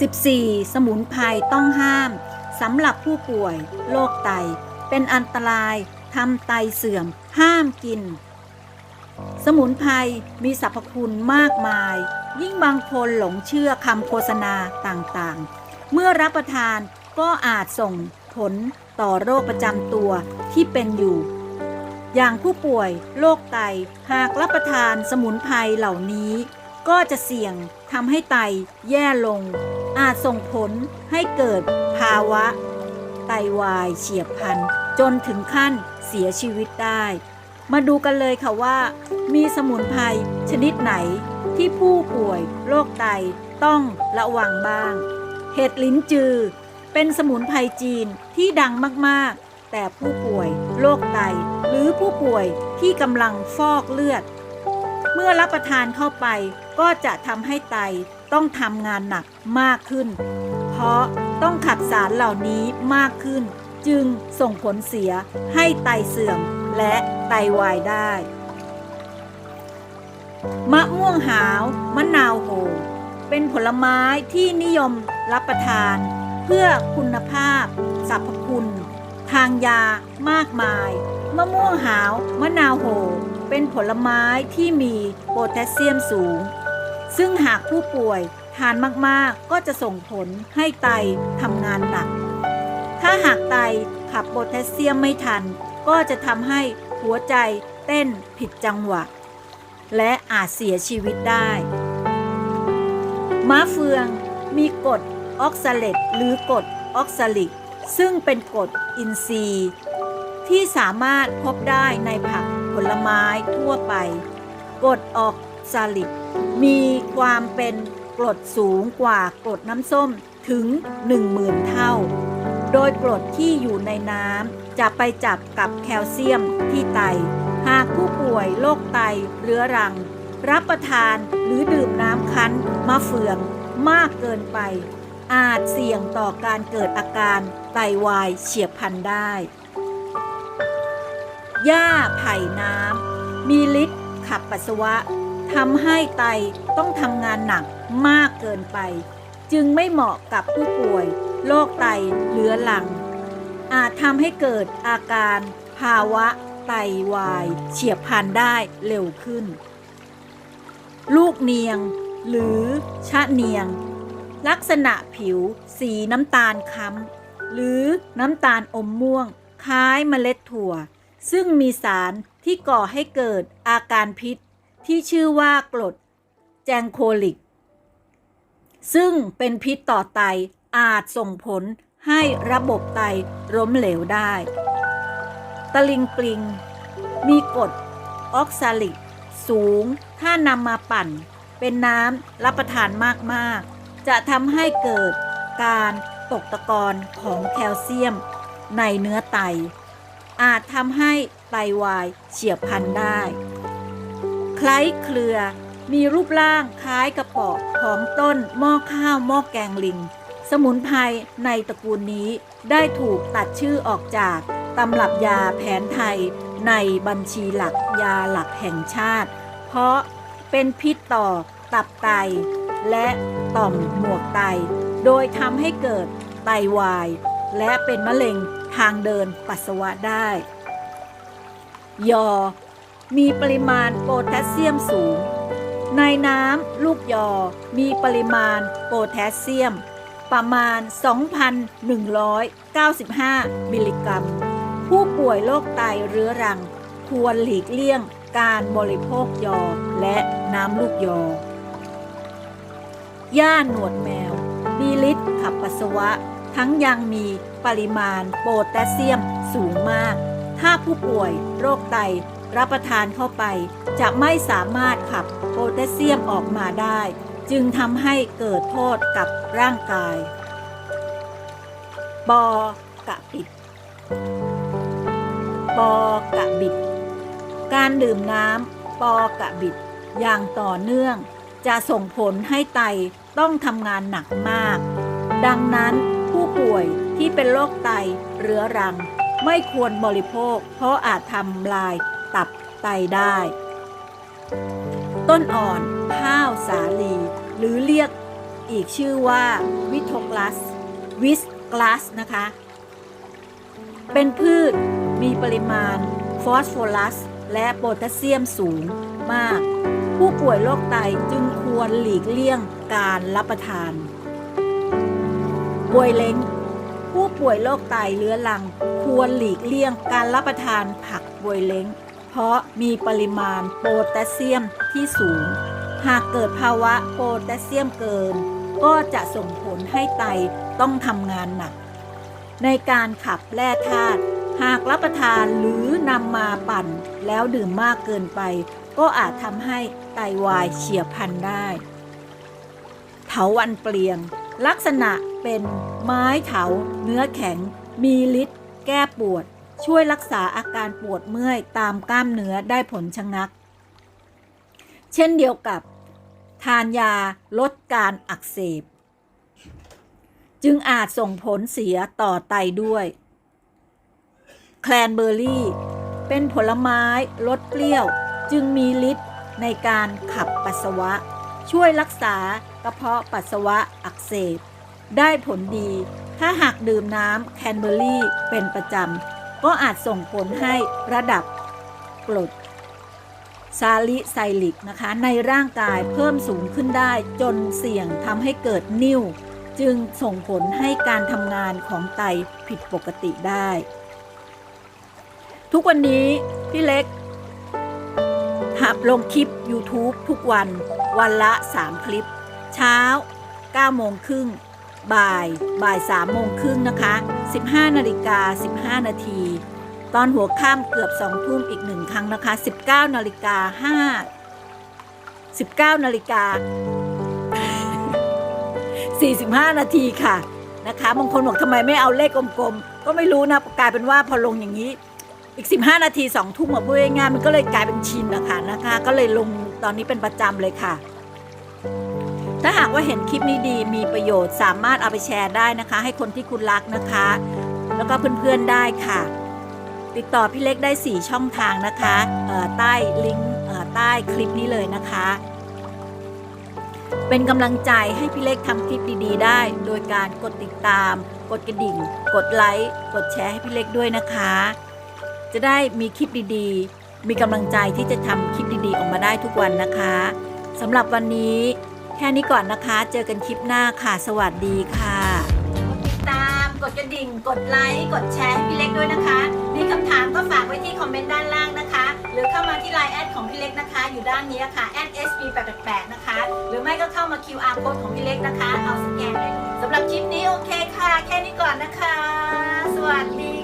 14. สมุนไพรต้องห้ามสำหรับผู้ป่วยโรคไต เป็นอันตรายทำไตเสื่อม ห้ามกิน สมุนไพรมีสรรพคุณมากมาย ยิ่งบางคนหลงเชื่อคำโฆษณาต่างๆ เมื่อรับประทานก็อาจส่งผลต่อโรคประจำตัวที่เป็นอยู่ อย่างผู้ป่วยโรคไตหากรับประทานสมุนไพรเหล่านี้ ก็จะเสี่ยงทำให้ไตแย่ลง อาจส่งผลให้เกิดภาวะ ไตวายเฉียบพลัน จนถึงขั้นเสียชีวิตได้ มาดูกันเลยค่ะว่า มีสมุนไพรชนิดไหนที่ผู้ป่วยโรคไตต้องระวังบ้าง เห็ดลิ้นจือ เป็นสมุนไพรจีนที่ดังมากๆ แต่ผู้ป่วยโรคไต หรือผู้ป่วยที่กำลังฟอกเลือด เมื่อรับประทานเข้าไปก็จะทำให้ไตต้องทำงานหนักมากขึ้น เพราะต้องขับสารเหล่านี้มากขึ้น จึงส่งผลเสียให้ไตเสื่อมและไตวายได้ มะม่วงหาวมะนาวโห เป็นผลไม้ที่นิยมรับประทาน เพื่อคุณภาพสรรพคุณ ทางยามากมาย มะม่วงหาวมะนาวโห เป็นผลไม้ที่มีโพแทสเซียมสูง ซึ่งหากผู้ป่วยทานมากๆ ก็จะส่งผลให้ไตทำงานหนัก ถ้าหากไตขับโพแทสเซียมไม่ทัน ก็จะทำให้หัวใจเต้นผิดจังหวะ และอาจเสียชีวิตได้ ม้าเฟืองมีกรดออกซาเลตหรือกรดออกซาลิก ซึ่งเป็นกรดอินทรีย์ ที่สามารถพบได้ในผัก ผลไม้ทั่วไปกรดออกซาลิกมีความเป็นกรดสูงกว่ากรดน้ำส้มถึง 10,000 เท่า โดยกรดที่อยู่ในน้ำจะไปจับกับแคลเซียมที่ไต หากผู้ป่วยโรคไตเรื้อรัง รับประทานหรือดื่มน้ำคั้นมะเฟืองมากเกินไป อาจเสี่ยงต่อการเกิดอาการไตวายเฉียบพลันได้ หญ้าไผ่น้ำมีฤทธิ์ขับปัสสาวะทำให้ไตต้องทำงานหนักมากเกินไป จึงไม่เหมาะกับผู้ป่วยโรคไตเรื้อรัง อาจทำให้เกิดอาการภาวะไตวายเฉียบพลันได้เร็วขึ้น ลูกเนียง หรือชะเนียง ลักษณะผิวสีน้ำตาลค้ำหรือน้ำตาลอมม่วง คล้ายเมล็ดถั่ว ซึ่งมีสารที่ก่อให้เกิดอาการพิษที่ชื่อว่ากรดแจงโคลิก ซึ่งเป็นพิษต่อไตอาจส่งผลให้ระบบไตล้มเหลวได้ ตะลิงปลิง มีกรดออกซาลิก สูง ถ้านำมาปั่น เป็นน้ำรับประทานมาก ๆ จะทำให้เกิดการตกตะกอนของแคลเซียมในเนื้อไต อาจทำให้ไตวายเฉียบพลันได้ คล้ายเครือมีรูปร่างคล้ายกระป๋อของต้นหม้อข้าวหม้อแกงลิง สมุนไพรในตระกูลนี้ได้ถูกตัดชื่อออกจากตำรับยาแผนไทยในบัญชีหลักยาหลักแห่งชาติ เพราะเป็นพิษต่อตับไต และต่อมหมวกไต โดยทำให้เกิดไตวาย และเป็นมะเร็ง ทางเดินปัสสาวะได้ ยอ มีปริมาณโพแทสเซียมสูง ในน้ำลูกยอมีปริมาณโพแทสเซียม ประมาณ 2,195 มิลลิกรัม ผู้ป่วยโรคไตเรื้อรัง ควรหลีกเลี่ยงการบริโภคยอและน้ำลูกยอหญ้าหนวดแมว มีฤทธิ์ขับปัสสาวะ ทั้งยังมีปริมาณโพแทสเซียมสูงมาก ถ้าผู้ป่วยโรคไตรับประทานเข้าไป จะไม่สามารถขับโพแทสเซียมออกมาได้ จึงทำให้เกิดโทษกับร่างกาย บอกะปิดบอกะบิด การดื่มน้ำปอกะบิด อย่างต่อเนื่อง จะส่งผลให้ไตต้องทำงานหนักมาก ดังนั้น ผู้ป่วยที่เป็นโรคไตเรื้อรัง ไม่ควรบริโภค เพราะอาจทำลายตับไตได้ ต้นอ่อน ข้าวสาลี หรือเรียกอีกชื่อว่าวิโทกลัส วิสกลัสนะคะ เป็นพืชมีปริมาณฟอสฟอรัส และโพแทสเซียมสูงมาก ผู้ป่วยโรคไตจึงควรหลีกเลี่ยงการรับประทาน บวยเล้ง ผู้ป่วยโรคไตเรื้อรัง ควรหลีกเลี่ยงการรับประทานผักบวยเล้ง เพราะมีปริมาณโพแทสเซียมที่สูง หากเกิดภาวะโพแทสเซียมเกิน ก็จะส่งผลให้ไตต้องทำงานหนัก ในการขับแร่ธาตุหากรับประทานหรือนำมาปั่นแล้วดื่มมากเกินไป ก็อาจทำให้ไตวายเฉียบพลันได้ เถาวันเปลี่ยง ลักษณะเป็นไม้เถาเนื้อแข็ง มีฤทธิ์แก้ปวด ช่วยรักษาอาการปวดเมื่อยตามกล้ามเนื้อได้ผลชะงัก เช่นเดียวกับ ทานยาลดการอักเสบ จึงอาจส่งผลเสียต่อไตด้วย แคลนเบอร์รี่ เป็นผลไม้รสเปรี้ยว จึงมีฤทธิ์ในการขับปัสสาวะ ช่วยรักษากระเพาะปัสสาวะอักเสบ ได้ผลดี ถ้าหากดื่มน้ำแคนเบอร์รี่ เป็นประจำ ก็อาจส่งผลให้ระดับกรดซาลิไซลิกนะคะ ในร่างกายเพิ่มสูงขึ้นได้จนเสี่ยงทำให้เกิดนิ่ว จึงส่งผลให้การทำงานของไตผิดปกติได้ ทุกวันนี้พี่เล็ก หับลงคลิป YouTube ทุกวัน วันละ 3 คลิป เช้า 9 โมงครึ่ง บ่าย บ่าย 3 โมงครึ่งนะคะ 15 นาฬิกา 15 นาที ตอนหัวค่ำเกือบ 2 ทุ่มอีกหนึ่งครั้งนะคะ 19 นาฬิกา 5 19 นาฬิกา 45 นาทีค่ะนะคะบางคนบอกทำไมไม่เอาเลขกลมๆ ก็ไม่รู้นะกลายเป็นว่าพอลงอย่างนี้ อีก 15 นาที2ทุ่มมาพูดง่ายๆมันก็เลยกลายเป็นชินนะคะนะคะ ก็เลยลงตอนนี้เป็นประจำเลยค่ะ ถ้าหากว่าเห็นคลิปนี้ดีมีประโยชน์สามารถเอาไปแชร์ได้นะคะ ให้คนที่คุณรักนะคะ แล้วก็เพื่อนๆได้ค่ะ ติดต่อพี่เล็กได้ 4 ช่องทางนะคะใต้ลิงก์ใต้คลิปนี้เลยนะคะ เป็นกำลังใจให้พี่เล็กทำคลิปดี ๆ ได้ โดยการกดติดตาม กดกระดิ่ง กดไลค์กดแชร์ให้พี่เล็กด้วยนะคะ จะได้มีคลิปดีๆ มีกำลังใจที่จะทำคลิปดีๆ ออกมาได้ทุกวันนะคะสำหรับวันนี้แค่นี้ก่อนนะคะ เจอกันคลิปหน้าค่ะ สวัสดีค่ะกดติดตาม กดกระดิ่ง กดไลค์ กดแชร์ให้พี่เล็กด้วยนะคะ มีคำถามก็ฝากไว้ที่คอมเมนต์ด้านล่างนะคะ หรือเข้ามาที่ไลน์แอดของพี่เล็กนะคะ อยู่ด้านนี้ค่ะ @sb888 นะคะ หรือไม่ก็เข้ามา QR code ของพี่เล็กนะคะ เอาสแกนเลยสำหรับคลิปนี้โอเคค่ะ แค่นี้ก่อนนะคะ สวัสดี